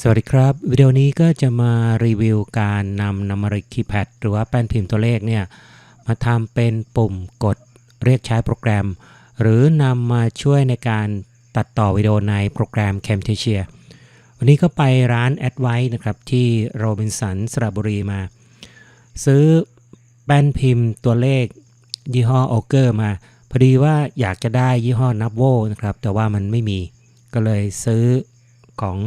สวัสดีครับ วิดีโอนี้ก็จะมารีวิวการนำ Numeric Keypad หรือว่าแป้นพิมพ์ตัวเลขเนี่ยมาทำเป็นปุ่มกดเรียกใช้โปรแกรม หรือนำมาช่วยในการตัดต่อวิดีโอในโปรแกรม Camtasia วันนี้ก็ไปร้าน a d v i c e นะครับที่โรบินสันสระบุรีมา ซื้อแป้นพิมพ์ตัวเลขยี่ห้อโอเกอร์มา พอดีว่าอยากจะได้ยี่ห้อนับโวนะครับ แต่ว่ามันไม่มีก็เลยซื้อของ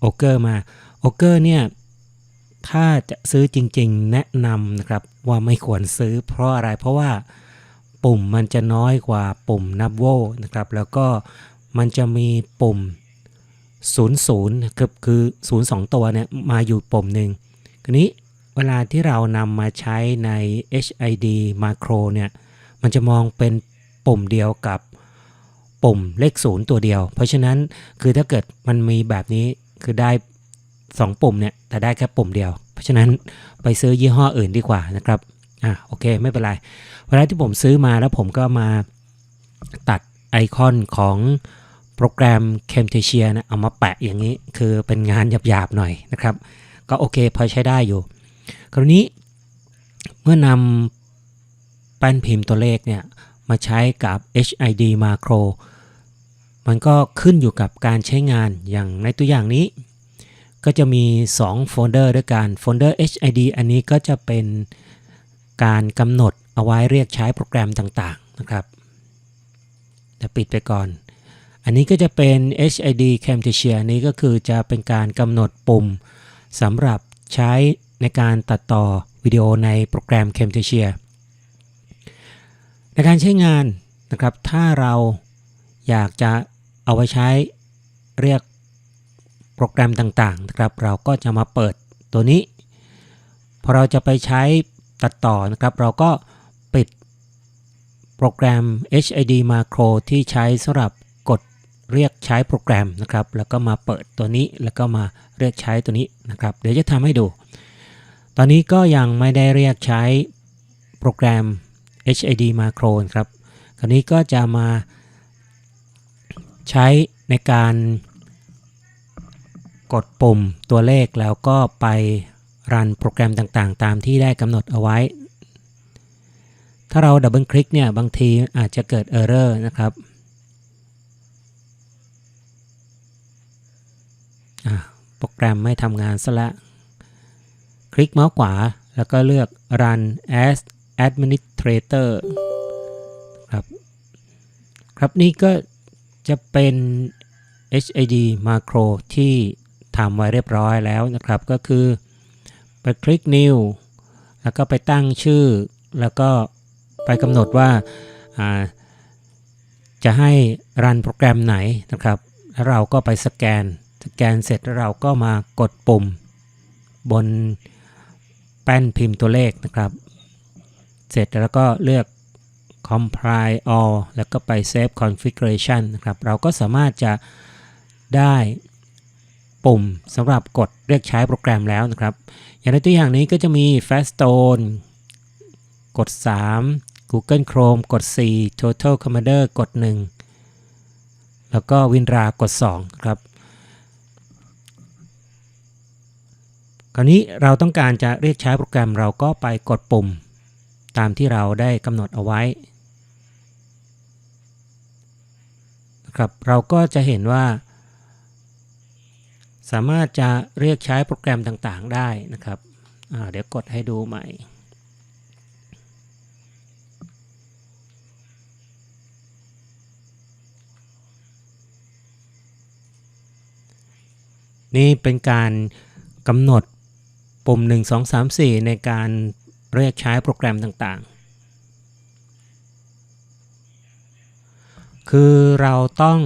โอเกอร์มาโอเกอร์เนี่ยถ้าจะซื้อจริงๆ แนะนำนะครับว่าไม่ควรซื้อเพราะอะไรเพราะว่าปุ่มมันจะน้อยกว่าปุ่มนับโวนะครับแล้วก็มันจะมีปุ่ม 00นะครับคือ 02 ตัวเนี่ยมาอยู่ปุ่มหนึ่งทีนี้เวลาที่เรานำมาใช้ใน HID Macro เนี่ยมันจะมองเป็นปุ่มเดียวกับปุ่มเลขศูนย์ตัวเดียว เพราะฉะนั้นคือถ้าเกิดมันมีแบบนี้ คือได้ 2 ปุ่มเนี่ยแต่ได้แค่ปุ่มเดียว เพราะฉะนั้นไปซื้อยี่ห้ออื่นดีกว่านะครับอะโอเคไม่เป็นไรเวลาที่ผมซื้อมาแล้วผมก็มาตัดไอคอนของโปรแกรม Camtasia นะเอามาแปะอย่างนี้คือเป็นงานหยาบๆหน่อยนะครับ ก็โอเคพอใช้ได้อยู่คราวนี้เมื่อนำแป้นพิมพ์ตัวเลขเนี่ยมาใช้กับ HID Macro มันก็ขึ้นอยู่กับการใช้งานอย่างในตัวอย่างนี้ ก็จะมี 2 โฟลเดอร์ด้วยกันโฟลเดอร์ HID อันนี้ก็จะเป็นการกำหนดเอาไว้เรียกใช้โปรแกรมต่างๆนะครับแต่ปิดไปก่อน อันนี้ก็จะเป็น HID Camtasia นี้ก็คือจะเป็นการกำหนดปุ่มสำหรับใช้ในการตัดต่อวิดีโอในโปรแกรม Camtasia ในการใช้งานนะครับ ถ้าเราอยากจะ เอาไว้ใช้เรียกโปรแกรมต่างๆนะครับ เราก็จะมาเปิดตัวนี้ พอเราจะไปใช้ตัดต่อนะครับ เราก็ปิดโปรแกรม HID Macro ที่ใช้สำหรับกดเรียกใช้โปรแกรมนะครับ แล้วก็มาเปิดตัวนี้แล้วก็มาเรียกใช้ตัวนี้นะครับ เดี๋ยวจะทำให้ดู ตอนนี้ก็ยังไม่ได้เรียกใช้โปรแกรม HID Macro ครับ คราวนี้ก็จะมา ใช้ในการกดปุ่มตัวเลขแล้วก็ไปรันโปรแกรมต่างๆ ตามที่ได้กำหนดเอาไว้ ถ้าเราดับเบิลคลิกเนี่ยบางทีอาจจะเกิดเออร์เรอร์นะครับโปรแกรมไม่ทำงานซะละคลิกเมาส์ขวาแล้วก็เลือก run as administrator ครับ ครับนี่ก็ จะเป็น HID macro ที่ทำไว้เรียบร้อยแล้วนะครับ ก็คือไปคลิก new แล้วก็ไปตั้งชื่อ แล้วก็ไปกำหนดว่าจะให้รันโปรแกรมไหนนะครับ แล้วเราก็ไปสแกน สแกนเสร็จแล้วเราก็มากดปุ่ม บนแป้นพิมพ์ตัวเลขนะครับ เสร็จแล้วก็เลือก compile all แล้วก็ไป save configuration นะครับ เราก็สามารถจะได้ปุ่มสำหรับกดเรียกใช้โปรแกรมแล้วนะครับ อย่างในตัวอย่างนี้ก็จะมี Faststone กด 3 Google Chrome กด 4 Total Commander กด 1 แล้วก็ WinRAR กด 2 ครับ คราวนี้เราต้องการจะเรียกใช้โปรแกรมเราก็ไปกดปุ่มตามที่เราได้กำหนดเอาไว้ ครับ เราก็จะเห็นว่า สามารถจะเรียกใช้โปรแกรมต่างๆได้นะครับเดี๋ยวกดให้ดูใหม่นี่เป็นการกำหนดปุ่ม 1 2 3 4 ในการเรียกใช้โปรแกรมต่างๆ คือเราต้อง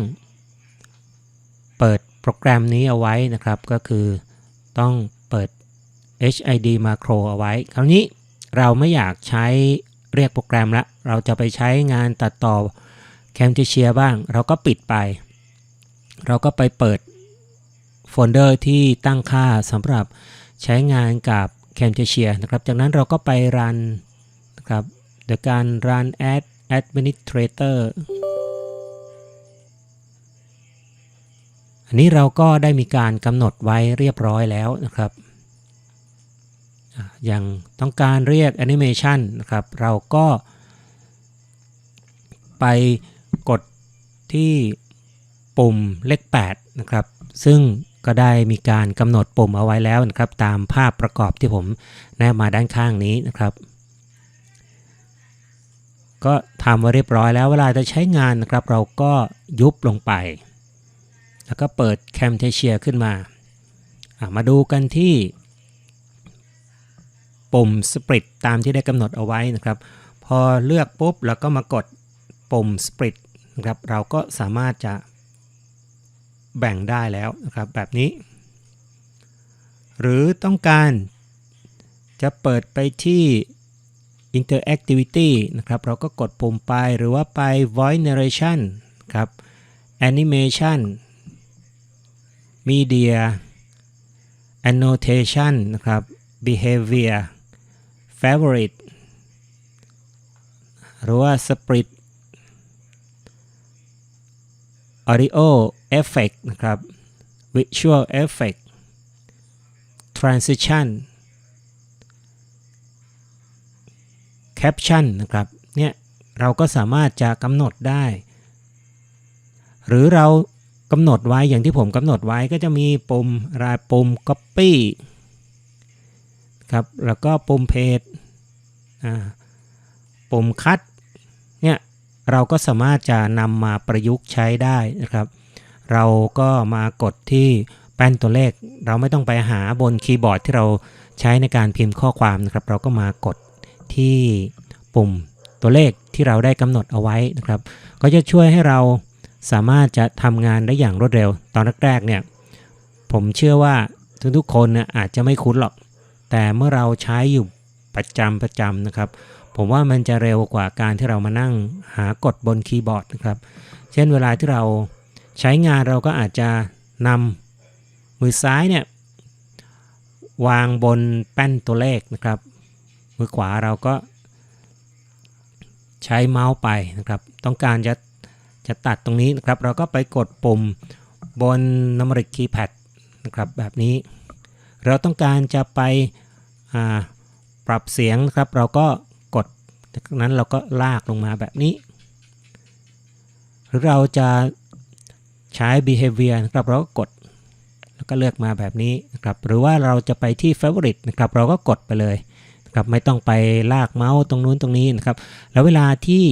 เปิดโปรแกรมนี้เอาไว้นะครับ ก็คือต้องเปิด HID Macro เอาไว้ คราวนี้เราไม่อยากใช้เรียกโปรแกรมละเราจะไปใช้งานตัดต่อ Camtasia บ้าง เราก็ปิดไป เราก็ไปเปิดโฟลเดอร์ที่ตั้งค่าสำหรับใช้งานกับ Camtasia นะครับ จากนั้นเราก็ไปรันนะครับโดยการ run as administrator อันนี้เราก็ได้มีการกำหนดไว้เรียบร้อยแล้วนะครับอะอย่างต้องการเรียกแอนิเมชันนะครับ เราก็ไปกดที่ปุ่มเลข8นะครับ ซึ่งก็ได้มีการกำหนดปุ่มเอาไว้แล้วนะครับ ตามภาพประกอบที่ผมแนบมาด้านข้างนี้นะครับ ก็ทำไว้เรียบร้อยแล้วเวลาจะใช้งานนะครับ เราก็ยุบลงไป แล้วก็เปิด Camtasia ขึ้นมา มาดูกันที่ ปุ่ม Split ตามที่ได้กำหนดเอาไว้นะครับ พอเลือกปุ๊บแล้วก็มากดปุ่ม Split นะครับ เราก็สามารถจะแบ่งได้แล้วนะครับแบบนี้ หรือต้องการจะเปิดไปที่ Interactivity นะครับ เราก็กดปุ่มไปหรือว่าไป Voice Narration ครับ Animation Media Annotation นะครับ Behavior Favorite หรือว่า Split Audio Effect นะครับ Visual Effect Transition Caption นะครับ เนี่ย เราก็สามารถจะกำหนดได้ หรือเรา กำหนดไว้อย่างที่ผมกำหนดไว้ก็จะมีปุ่มรายปุ่ม Copy ครับแล้วก็ปุ่ม Paste อ่าปุ่ม Cut เนี่ยเราก็สามารถจะนำมาประยุกต์ใช้ได้นะครับ เราก็มากดที่แป้นตัวเลข เราไม่ต้องไปหาบนคีย์บอร์ดที่เราใช้ในการพิมพ์ข้อความนะครับ เราก็มากดที่ปุ่มตัวเลขที่เราได้กำหนดเอาไว้นะครับ ก็จะช่วยให้เรา สามารถจะทำงานได้อย่างรวดเร็ว ตอนแรกๆเนี่ยผมเชื่อว่าทุกๆคนเนี่ยอาจจะไม่คุ้นหรอก แต่เมื่อเราใช้อยู่ประจำประจำนะครับ ผมว่ามันจะเร็วกว่าการที่เรามานั่งหากดบนคีย์บอร์ดนะครับ เช่นเวลาที่เราใช้งานเราก็อาจจะนำมือซ้ายเนี่ยวางบนแป้นตัวเลขนะครับ มือขวาเราก็ใช้เมาส์ไปนะครับ ต้องการจะ จะตัดตรงนี้นะครับ เราก็ไปกดปุ่มบน numeric keypad นะครับแบบนี้ เราต้องการจะไปปรับเสียงนะครับ เราก็กดจากนั้นเราก็ลากลงมาแบบนี้ หรือเราจะใช้ behavior นะครับเราก็กดแล้วก็เลือกมาแบบนี้นะครับ หรือว่าเราจะไปที่ favorite นะครับ เราก็กดไปเลยนะครับไม่ต้องไปลากเมาส์ตรงนู้นตรงนี้นะครับ แล้วเวลาที่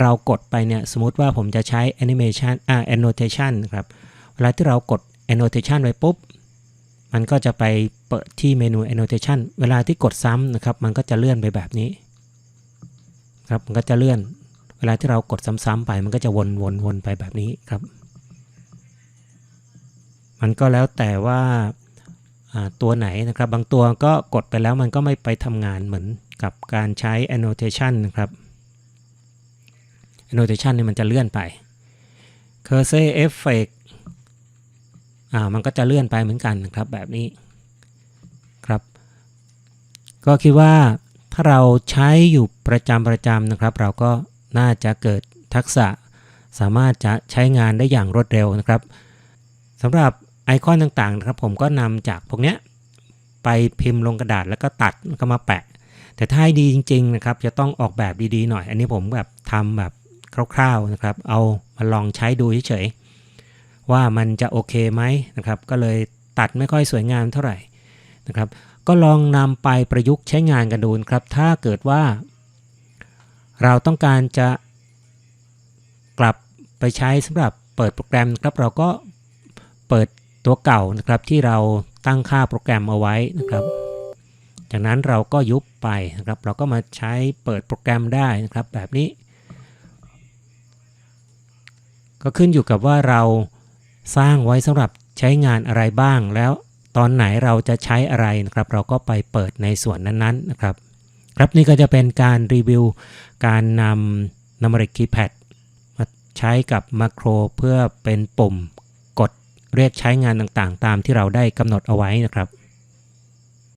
เรากดไปเนี่ยสมมติว่าผมจะใช้ animation อ่า annotation นครับเวลาที่เรากด annotation ไว้ปุ๊บ มันก็จะไปเปิดที่เมนู annotation เวลาที่กดซ้ำนะครับ มันก็จะเลื่อนไปแบบนี้ ครับ มันก็จะเลื่อน เวลาที่เรากดซ้ำๆไป มันก็จะวนวนวนไปแบบนี้ครับ มันก็แล้วแต่ว่าอ่าตัวไหนนะครับ บางตัวก็กดไปแล้วมันก็ไม่ไปทำงานเหมือนกับการใช้ annotation นะครับ annotation เนี่ยมันจะเลื่อนไป cursor effect อ่ามันก็จะเลื่อนไปเหมือนกันนะครับแบบนี้ครับ ก็คิดว่าถ้าเราใช้อยู่ประจำประจำนะครับ เราก็น่าจะเกิดทักษะสามารถจะใช้งานได้อย่างรวดเร็วนะครับสำหรับไอคอนต่างๆนะครับผมก็นำจากพวกเนี้ยไปพิมพ์ลงกระดาษแล้วก็ตัดแล้วก็มาแปะ แต่ถ้าให้ดีจริง ๆ นะครับ จะต้องออกแบบดีๆหน่อย อันนี้ผมแบบทำแบบ คร่าวๆนะครับ เอามาลองใช้ดูเฉยๆว่ามันจะโอเคไหมนะครับ ก็เลยตัดไม่ค่อยสวยงามเท่าไหร่นะครับ ก็ลองนำไปประยุกต์ใช้งานกันดูนครับ ถ้าเกิดว่า เราต้องการจะกลับไปใช้สำหรับเปิดโปรแกรมครับ เราก็เปิดตัวเก่านะครับที่เราตั้งค่าโปรแกรมเอาไว้นะครับจากนั้นเราก็ยุบไปนะครับ เราก็มาใช้เปิดโปรแกรมได้นะครับ แบบนี้ ก็ขึ้นอยู่กับว่าเราสร้างไว้สำหรับใช้งานอะไรบ้าง แล้วตอนไหนเราจะใช้อะไรนะครับ เราก็ไปเปิดในส่วนนั้นๆนะครับ ครับนี่ก็จะเป็นการรีวิวการนำ Numeric Keypad มาใช้กับมาโครเพื่อเป็นปุ่มกดเรียกใช้งานต่างๆ ตามที่เราได้กำหนดเอาไว้นะครับ